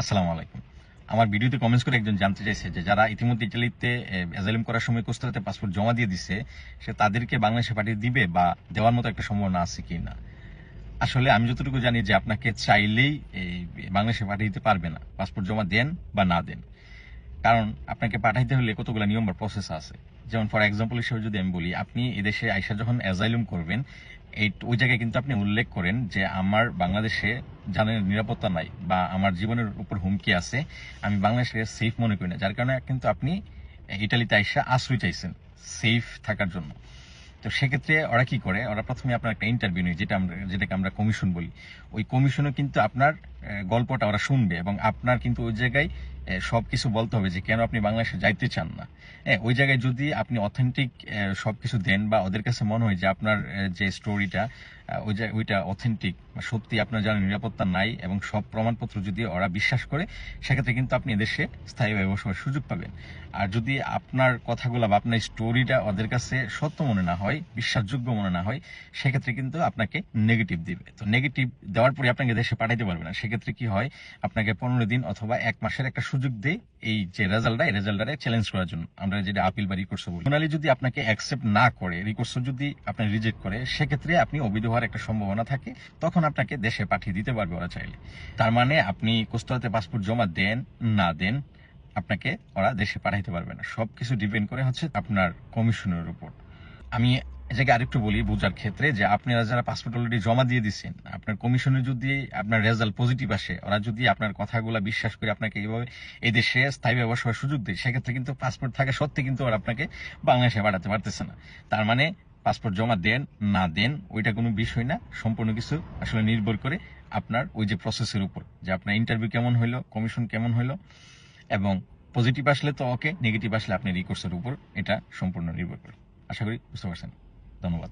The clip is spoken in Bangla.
আসসালামু আলাইকুম। আমার ভিডিওতে কমেন্টস করে একজন জানতে চাইছে যে যারা ইতিমধ্যে ইটালিতে অ্যাজাইলাম করার সময় কোস্টাতে পাসপোর্ট জমা দিয়ে দিছে, সে তাদেরকে বাংলাদেশে পাঠিয়ে দিবে বা দেওয়ার মতো একটা সম্ভাবনা আছে কি না আসলে আমি যতটুকু জানি যে আপনাকে চাইলেই এই বাংলাদেশে পাঠিয়ে দিতে পারবে না। পাসপোর্ট জমা দেন বা না দেন। কারণ আপনাকে পাঠাইতে হলে কতগুলো নিয়ম বা প্রসেস আছে। যেমন ফর এক্সাম্পল হিসেবে যদি আমি বলি, আপনি এদেশে আইসা যখন অ্যাজাইলুম করবেন এই ওই জায়গায় কিন্তু আপনি উল্লেখ করেন যে আমার বাংলাদেশে জানের নিরাপত্তা নাই বা আমার জীবনের উপর হুমকি আছে, আমি বাংলাদেশে সেফ মনে করি না। যার কারণে কিন্তু আপনি ইটালিতে আইসা আশ্রয় চাইছেন সেফ থাকার জন্য। তো সেক্ষেত্রে ওরা কি করে? ওরা প্রথমে আপনার একটা ইন্টারভিউ নেই যেটা আমরা যেটাকে আমরা কমিশন বলি। ওই কমিশনে কিন্তু আপনার গল্পটা ওরা শুনবে এবং আপনার কিন্তু ওই জায়গায় সব কিছু বলতে হবে যে, কেন আপনি বাংলাদেশে যাইতে চান না? হ্যাঁ ওই জায়গায় যদি আপনি অথেন্টিক সবকিছু দেন বা ওদের কাছে মনে হয় যে আপনার যে স্টোরিটা ওই জায়গায় ওইটা অথেন্টিক সত্যি আপনার জানা নিরাপত্তা নাই এবং সব প্রমাণপত্র যদি ওরা বিশ্বাস করে, সেক্ষেত্রে কিন্তু আপনি এদেশে স্থায়ীভাবে বসবাসের সুযোগ পাবেন। আর যদি আপনার কথাগুলো বা আপনার স্টোরিটা ওদের কাছে সত্য মনে না হয় বিশ্বাসযোগ্য মনে না হয়, সেক্ষেত্রে কিন্তু আপনাকে নেগেটিভ দিবে। তো নেগেটিভ দেওয়ার পরে আপনাকে দেশে পাঠাইতে পারবে না। সেক্ষেত্রে কি হয়, আপনাকে পনেরো দিন অথবা এক মাসের একটা সুযোগ দেয় এই যে রেজাল্টটা এই রেজাল্টটারে চ্যালেঞ্জ করার জন্য। আমরা যেটা আপিল বা রিকোর্স বলি। সোনালি যদি আপনাকে অ্যাকসেপ্ট না করে রিকোর্স যদি আপনি রিজেক্ট করে, সেক্ষেত্রে আপনি অবৈধ হওয়ার একটা সম্ভাবনা থাকে, তখন আপনাকে দেশে পাঠিয়ে দিতে পারবে ওরা চাইলে। তার মানে আপনি কোস্টাতে পাসপোর্ট জমা দেন, না দেন, আপনাকে ওরা দেশে পাঠাইতে পারবে না। সবকিছু ডিপেন্ড করে হচ্ছে আপনার কমিশনের উপর। আমি এটাকে আরেকটু বলি বোঝার ক্ষেত্রে যে আপনারা যারা পাসপোর্ট অলরেডি জমা দিয়ে দিচ্ছেন আপনার কমিশনে যদি আপনার রেজাল্ট পজিটিভ আসে, ওরা যদি আপনার কথাগুলো বিশ্বাস করে আপনাকে এইভাবে এই দেশে স্থায়ীভাবে বসবাসের সুযোগ দেয়, সেক্ষেত্রে কিন্তু পাসপোর্ট থাকা সত্ত্বে কিন্তু ওরা আপনাকে বাংলাদেশে পাঠাতে পারতেছে না। তার মানে পাসপোর্ট জমা দেন, না দেন, ওইটা কোনো বিষয় না। সম্পূর্ণ কিছু আসলে নির্ভর করে আপনার ওই যে প্রসেসের উপর, যে আপনার ইন্টারভিউ কেমন হইল কমিশন কেমন হইল, এবং পজিটিভ আসলে তো ওকে নেগেটিভ আসলে আপনি রিকোর্সের উপর এটা সম্পূর্ণ নির্ভর করে। আশা করি বুঝতে পারছেন। ধন্যবাদ।